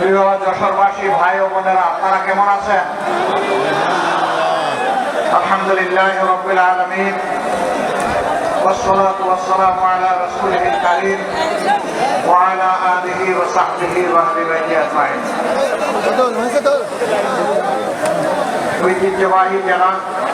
প্রিয় যশোরবাসী ভাই ও বোনেরা আপনারা কেমন আছেন আলহামদুলিল্লাহ রবিল আলমিন والصلاة والسلام على رسوله الكريم وعلى آله وصحبه وأهل بيته أجمعين ঐতিহ্যবাহী জেলা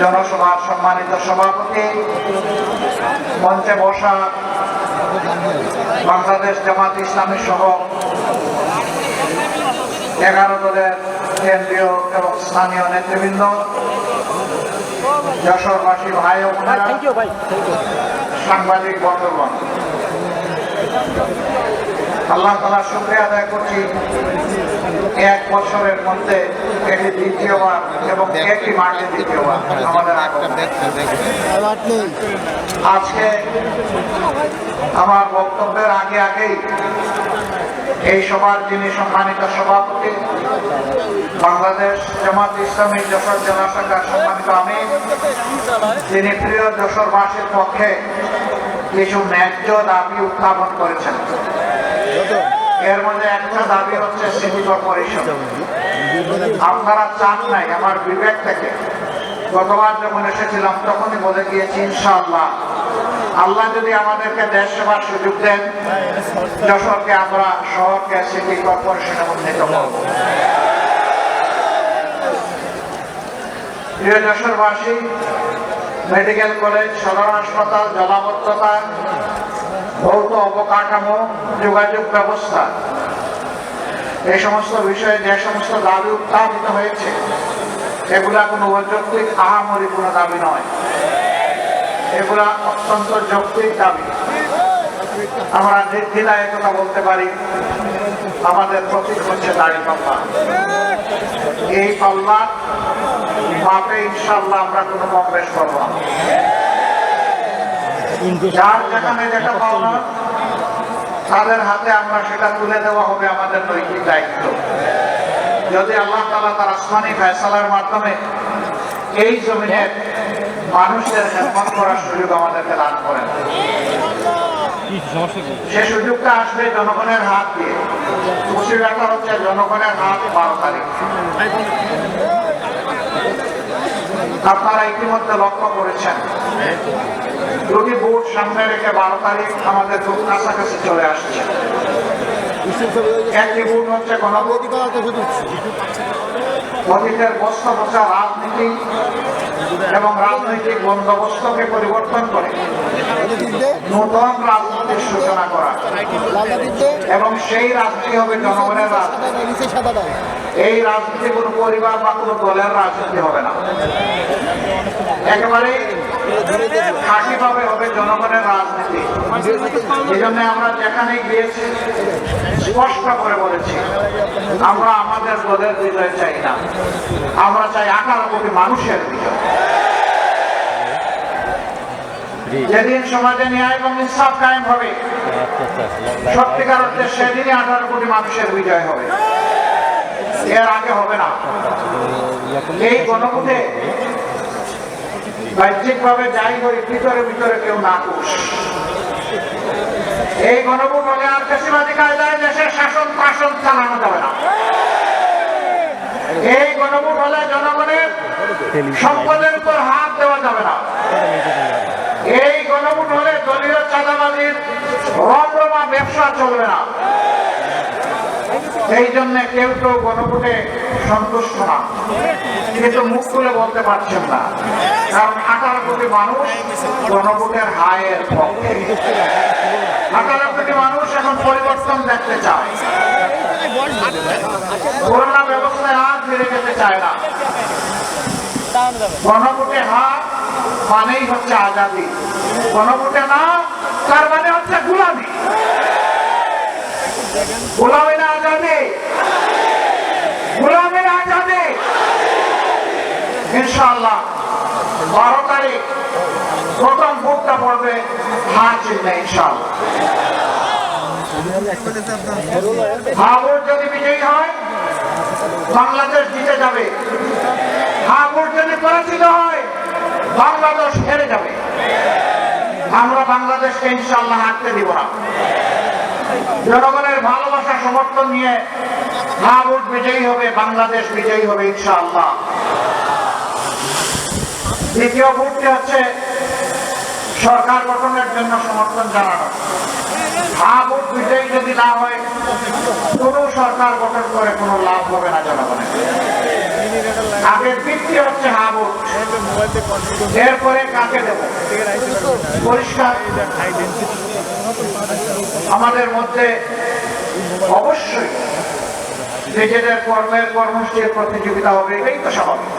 জনসভার সম্মানিত সভাপতি মঞ্চে বসা বাংলাদেশ জামাত ইসলামী সহ এগারো দলের কেন্দ্রীয় এবং স্থানীয় নেতৃবৃন্দ যশোরবাসী ভাই ও সাংবাদিক বন্ধুগণ। আল্লাহ তালা শুক্রিয়া আদায় করছি। এক বছরের মধ্যে এটি দ্বিতীয়বার এবং একই মাঠে দ্বিতীয়বার আমাদের আজকে আমার বক্তব্যের আগে আগেই এই সভার যিনি সম্মানিত সভাপতি বাংলাদেশ জামাত ইসলামী যশোর জেলা শাখার সম্মানিত আমি তিনি প্রিয় যশোরবাসীর পক্ষে কিছু ন্যায্য দাবি উত্থাপন করেছেন। এর মধ্যে একটা দাবি হচ্ছে সিটি কর্পোরেশন। আপনারা চান নাই, আমার বিবেক থেকে। গতবার যখন এসেছিলাম, তখনই বলে গিয়েছি, ইনশাআল্লাহ। আল্লাহ যদি আমাদেরকে দেশ সেবার সুযোগ দেন, যশোরকে আমরা, শহরকে সিটি কর্পোরেশনে উন্নীত করব প্রিয় যশোরবাসী, মেডিকেল কলেজ, সদর হাসপাতাল, জলাবদ্ধতা ভৌত অবকাঠামো, যোগাযোগ ব্যবস্থা। এই সমস্ত বিষয়ে যে সমস্ত দাবি উত্থাপিত হয়েছে, এগুলা কোনো অযৌক্তিক আহামরি কোনো দাবি নয়। এগুলা অত্যন্ত যৌক্তিক দাবি। আমরা নির্দ্বিধায় কথা বলতে পারি, আমাদের প্রতীক হচ্ছে দাড়ি পাল্লা। এই পাল্লা মাপে ইনশাল্লাহ আমরা কোনো বেশ করব যার যেখানে যেটা পাওনা তাদের হাতে আমরা সেটা তুলে দেওয়া হবে আমাদের নৈতিক দায়িত্ব। যদি আল্লাহ তালা তার আসমানি ফেসালার মাধ্যমে এই জমিনের মানুষদের খেদমত করার সুযোগ আমাদেরকে দান করেন। সে সুযোগটা আসবে জনগণের হাত দিয়ে। মুসিবাটা হচ্ছে জনগণের হাত বারো তারিখ। আপনারা ইতিমধ্যে লক্ষ্য করেছেন। দুটি ভোট সামনে রেখে বারো তারিখ আমাদের খুব কাছাকাছি চলে আসছে। এবং সেই রাজনীতি হবে জনগণের রাজনীতি। এই রাজনীতি কোনো পরিবার বা কোনো দলের রাজনীতি হবে না। একেবারে হবে জনগণের রাজনীতি। আমরা যেখানে গিয়েছি, স্পষ্ট করে বলেছি, আমরা আমাদের দলের বিজয় চাই না। আমরা চাই কোটি মানুষের বিজয়। যেদিন সমাজে ন্যায় এবং ইনসাফ কায়েম হবে, সত্যিকার অর্থে সেদিনই আঠারো কোটি মানুষের বিজয় হবে। এর আগে হবে না। এই গণভোটে বাহ্যিকভাবে যাই করি, ভিতরে ভিতরে কেউ না এই গণভোট হলে আর বেশিবাদী কায়দায় দেশের শাসন শাসন চালানো যাবে না। এই গণভোট হলে জনগণের সম্পদের উপর হাত দেওয়া যাবে না। এই গণভোট হলে দলীয় চাঁদাবাজির রমরমা ব্যবসা চলবে না। এই জন্য কেউ কেউ গণভোটে সন্তুষ্ট না। কিন্তু মুখ খুলে বলতে পারছেন না। কারণ আঠারো কোটি মানুষ গণভোটের হায়ের পক্ষে। আঠারো কোটি মানুষ এখন পরিবর্তন দেখতে চায়। করোনা ব্যবস্থায় আর ফিরে যেতে চায় না। গণভোটে হাত মানেই হচ্ছে আজাদি। গণভোটে না, তার মানে হচ্ছে গুলামি। গোলামী না আজাদি। গোলামের ইনশাআল্লাহ, বারো তারিখ, প্রথম ভোটটা পড়বে হার চিহ্নে, ইনশাআল্লাহ। হাবুর যদি বিজয়ী হয়, বাংলাদেশ জিতে যাবে। হাবুর যদি পরাজিত হয়, বাংলাদেশ হেরে যাবে। আমরা বাংলাদেশকে ইনশাল্লাহ হাঁটতে দিব না। জনগণের ভালোবাসা সমর্থন নিয়ে হাবুর বিজয়ী হবে, বাংলাদেশ বিজয়ী হবে, ইনশাআল্লাহ। দ্বিতীয় ভোটটি হচ্ছে সরকার গঠনের জন্য সমর্থন জানানো। হাবুর বিজয়ী যদি না হয়, কোনো সরকার গঠন করে কোনো লাভ হবে না জনগণের। হচ্ছে এরপরে কাকে দেব? পরিষ্কার। আমাদের মধ্যে অবশ্যই নিজেদের কর্মের কর্মসূচির প্রতিযোগিতা হবে, এটাই তো স্বাভাবিক।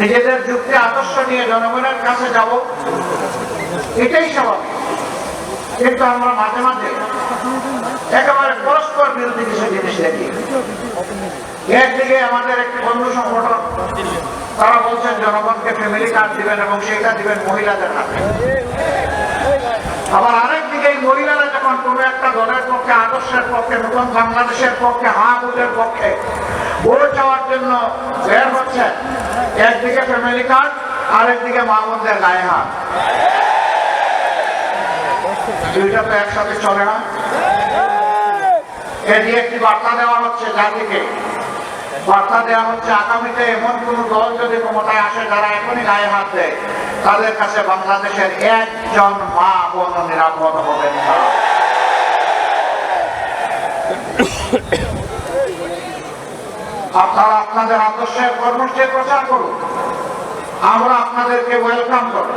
নিজেদের যুক্তি, আদর্শ নিয়ে জনগণের কাছে যাব, এটাই স্বাভাবিক। কিন্তু আমরা মাঝে মাঝে একেবারে পরস্পর বিরোধী কিছু জিনিস দেখি। একদিকে আমাদের একটি বন্ধু সংগঠন, তারা বলছেন, জনগণকে ফ্যামিলি কার্ড দিবেন এবং সেটা দিবেন মহিলাদের হাতে। আবার আরেকদিকে এই মহিলারা যখন কোনো একটা দলের পক্ষে, আদর্শের পক্ষে, নতুন বাংলাদেশের পক্ষে হাবুলের পক্ষে ভোট চাওয়ার জন্য বের হচ্ছে, একদিকে ফ্যামিলি কার্ড, আরেকদিকে মা বোনদের গায়ে হাত। দুইটা তো একসাথে চলে না। এটি একটি বার্তা দেওয়া হচ্ছে জাতিকে। বার্তা দেওয়া হচ্ছে আগামীতে এমন কোন দল যদি ক্ষমতায় আসে যারা এখনই গায়ে হাত দেয়, তাদের কাছে বাংলাদেশের একজন মা বোন নিরাপদ হবেন না। আপনারা আপনাদের আদর্শের কর্মসূচি প্রচার করুন। আমরা আপনাদেরকে ওয়েলকাম করব।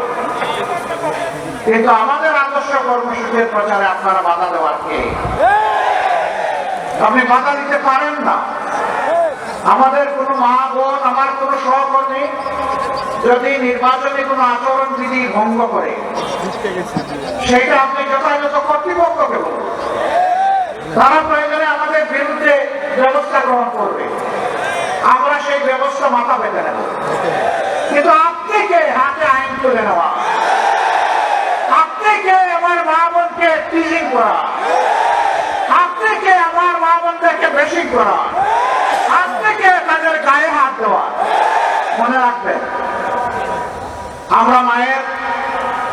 কিন্তু আমাদের আদর্শ কর্মসূচির প্রচারে আপনারা বাধা দেওয়ার কে? আপনি বাধা দিতে পারেন না। আমাদের কোনো মা বোন, আমার কোনো সহকর্মী যদি নির্বাচনী কোনো আচরণ বিধি ভঙ্গ করে, সেটা আপনি যথাযথ কর্তৃপক্ষকে বলুন। তারা প্রয়োজনে আমাদের বিরুদ্ধে ব্যবস্থা গ্রহণ করবে। আমরা সেই ব্যবস্থা মাথা পেতে নেব। কিন্তু আপনি কে? হাতে আইন তুলে নেওয়া। আপনি কে? আমার মা বোনকে টিচিং করা। আপনি কে? আমার মা বোনদেরকে বেশি করা। কে তাদের গায়ে হাত দেওয়া। মনে রাখবেন, আমরা মায়ের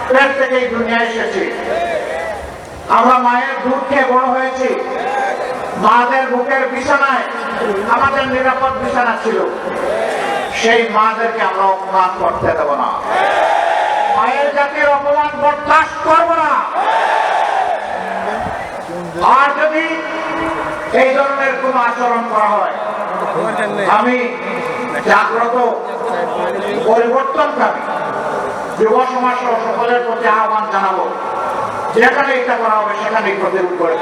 পেট থেকে এই দুনিয়ায় এসেছি। আমরা মায়ের দুধ খেয়ে বড় হয়েছি। মাদের বুকের বিছানায় আমাদের নিরাপদ বিছানা ছিল। সেই মাদেরকে আমরা অপমান করতে দেব না। মায়ের জাতির অপমান বরদাস্ত করব না। আর যদি এই ধরনের কোন আচরণ করা হয় আমি জাগ্রত, পরিবর্তনকারী। যুব সমাজ সকলের প্রতি আহ্বান জানাব। যেখানে এটা করা হবে, সেখানেই প্রতিরোধ করে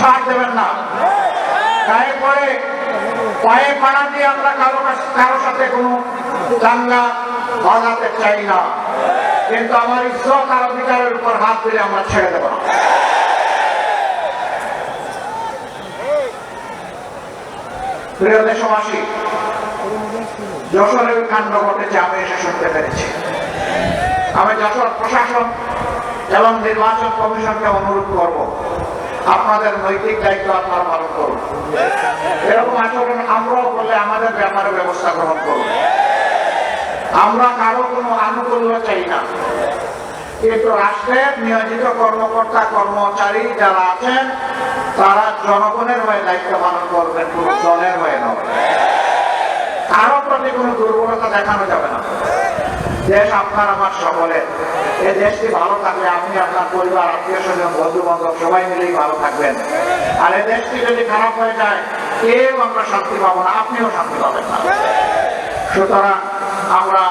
ছাড় দেবেন না। গায়ে পরে পায়ে পাড়া দিয়ে আমরা কারও কাছ- কারও সাথে কোনো দাঙ্গা বাজাতে চাই না। কিন্তু আমার ইজ্জত আর অধিকারের উপর হাত দিলে আমরা ছেড়ে দেবো না। প্রিয় দেশবাসী যশোরের কাণ্ড ঘটেছে আমি এসে শুনতে পেরেছি। আমি যশোর প্রশাসন এবং নির্বাচন কমিশনকে অনুরোধ করব, আপনাদের নৈতিক দায়িত্ব আপনারা পালন করুন। এরকম আচরণ আমরাও করলে আমাদের ব্যাপারে ব্যবস্থা গ্রহণ করুন। আমরা কারও কোনো আনুকূল্য চাই না। কিন্তু রাষ্ট্রের নিয়োজিত কর্মকর্তা, কর্মচারী যারা আছেন, তারা জনগণের হয়ে দায়িত্ব পালন করবেন, কোনো দলের হয়ে নয়। কারও প্রতি কোনো দুর্বলতা দেখানো যাবে না। দেশ আপনার, আমার সকলের। এই দেশটি ভালো থাকলে আপনি, আপনার পরিবার, আত্মীয় স্বজন বন্ধু বান্ধব সবাই মিলেই ভালো থাকবেন। আর এই দেশটি যদি খারাপ হয়ে যায়, কেউ আমরা শান্তি পাবো না, আপনিও শান্তি পাবেন না। সুতরাং আমরা